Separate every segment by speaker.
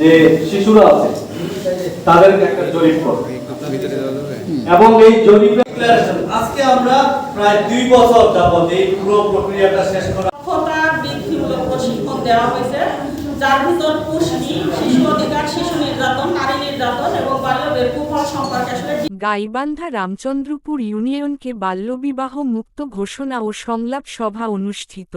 Speaker 1: যে শিশুরা আছে তাদের একটা জরিপ করো। এবং এই জরিপে আজকে আমরা প্রায় দুই বছর যাবত এই পুরো প্রক্রিয়াটা শেষ করা
Speaker 2: দক্ষতা বৃদ্ধিমূলক প্রশিক্ষণ দেওয়া হয়েছে যার ভিতর পুষ্টি শিশু অধিকার শিশু নির্যাতন নারী নির্যাতন এবং বাল্যদের কুফল সম্পর্কে আসলে
Speaker 3: গাইবান্ধা রামচন্দ্রপুর ইউনিয়নকে বাল্যবিবাহ মুক্ত ঘোষণা ও সংলাপ সভা অনুষ্ঠিত।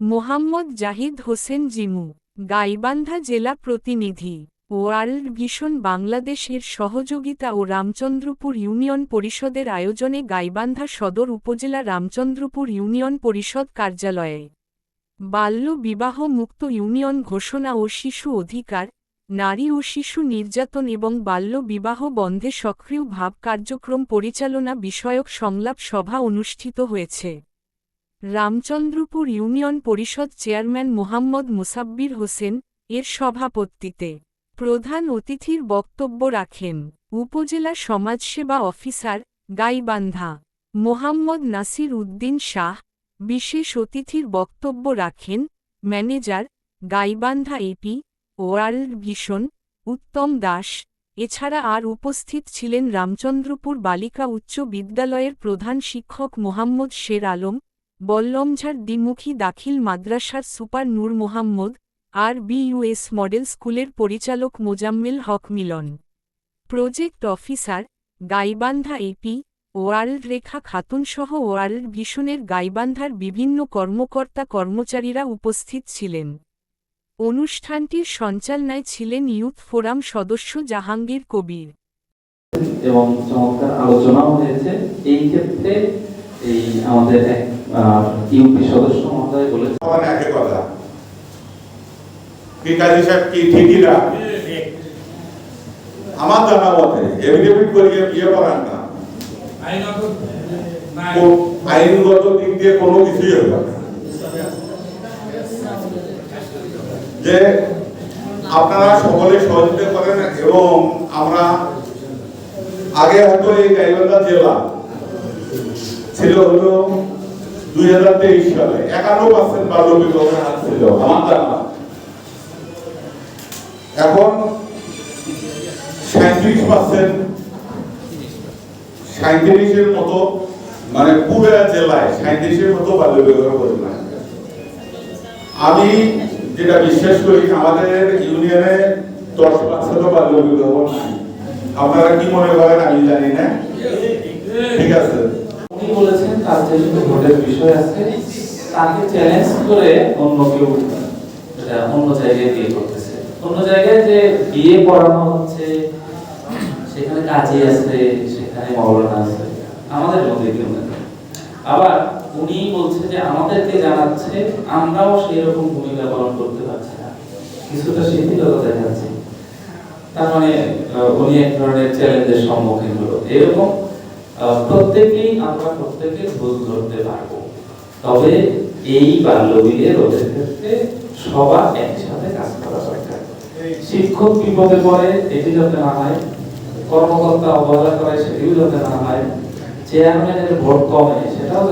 Speaker 3: মোহাম্মদ জাহিদ হোসেন জিমু। গাইবান্ধা জেলা প্রতিনিধি ওয়ার্ল্ড ভিশন বাংলাদেশের সহযোগিতা ও রামচন্দ্রপুর ইউনিয়ন পরিষদের আয়োজনে গাইবান্ধা সদর উপজেলা রামচন্দ্রপুর ইউনিয়ন পরিষদ কার্যালয়ে বাল্য বিবাহ মুক্ত ইউনিয়ন ঘোষণা ও শিশু অধিকার, নারী ও শিশু নির্যাতন এবং বাল্য বিবাহ বন্ধে সক্রিয় ভাব কার্যক্রম পরিচালনা বিষয়ক সংলাপ সভা অনুষ্ঠিত হয়েছে। রামচন্দ্রপুর ইউনিয়ন পরিষদ চেয়ারম্যান মোহাম্মদ মুসাব্বির হোসেন এর সভাপতিত্বে প্রধান অতিথির বক্তব্য রাখেন উপজেলা সমাজসেবা অফিসার গাইবান্ধা মোহাম্মদ নাসির উদ্দিন শাহ। বিশেষ অতিথির বক্তব্য রাখেন manager Gaibandha AP World Vision Uttam Das. এছাড়া আর উপস্থিত ছিলেন রামচন্দ্রপুর বালিকা উচ্চ বিদ্যালয়ের প্রধান শিক্ষক মোহাম্মদ শের আলম বল্লমঝাড় দ্বিমুখী দাখিল মাদ্রাসার সুপার নূর মোহাম্মদ আর বিইউএস মডেল স্কুলের পরিচালক Mozammel Haque Milon. Project officer Gaibandha AP, World Rekha খাতুনসহ world ভিশনের গাইবান্ধার বিভিন্ন কর্মকর্তা কর্মচারীরা উপস্থিত ছিলেন। অনুষ্ঠানটির সঞ্চালনায় ছিলেন ইউথ ফোরাম সদস্য জাহাঙ্গীর কবির।
Speaker 4: এবং চমৎকার আলোচনাও হয়েছে। এই ক্ষেত্রে এই আমাদের এক ইউপি সদস্য মহোদয় বলেছেন।
Speaker 5: একই কথা। কি কাজী সাহেব কি ঠিকই না? আমার জানা মতে এফিডেভিট করিয়ে বিয়ে করান না। আইনগত দিক দিয়ে কোনো কিছুই হবে না। যে আপনারা সকলে সহযোগিতা করেন এবং আমরা আগে হয়তো এই গাইবান্ধা জেলা ছিল হলো দুই হাজার তেইশ সালে একান্ন পার্সেন্ট বাল্য বিবাহের হার ছিল, আমার জানা এখন সাঁত্রিশ পার্সেন্ট সাঁত্রিশের মতো মানে জেলায় সাঁত্রিশের মতো বাল্য বিবাহ পরিমাণ আমি যেটা বিশ্বাস করি, আমাদের ইউনিয়নে দশ পার্সেন্ট বাল্য বিবাহ নাই। আপনারা কি মনে করেন আমি জানি না? ঠিক আছে।
Speaker 4: উনি বলেছেন তার যে শুধু ভোটের বিষয় আছে, তাকে চ্যালেঞ্জ করে অন্য কেউ অন্য জায়গায় বিয়ে করতেছে অন্য জায়গায় যে বিয়ে পড়ানো হচ্ছে, সেখানে কাজী আছে, সেখানে মৌলানা আছে, আমাদের মধ্যে কেউ নেই। আবার উনি বলছে যে আমাদেরকে জানাচ্ছে, আমরাও সেই রকম ভূমিকা পালন করতে পারছি না। কিছুটা শিথিলতা দেখাচ্ছে। তার মানে উনি এক ধরনের চ্যালেঞ্জের সম্মুখীন হলো। এরকম প্রত্যেকেই আমরা প্রত্যেকে ভুল ধরতে পারব। তবে এই বাল্যবিয়ে রোধের ক্ষেত্রে সবার একসাথে কাজ করা দরকার। শিক্ষক বিপদে পড়ে, এটি যাতে না হয়, কর্মকর্তা অবহেলা করে, সেটিও যাতে না হয় চেয়ারম্যানের ভোট কমে, সেটাও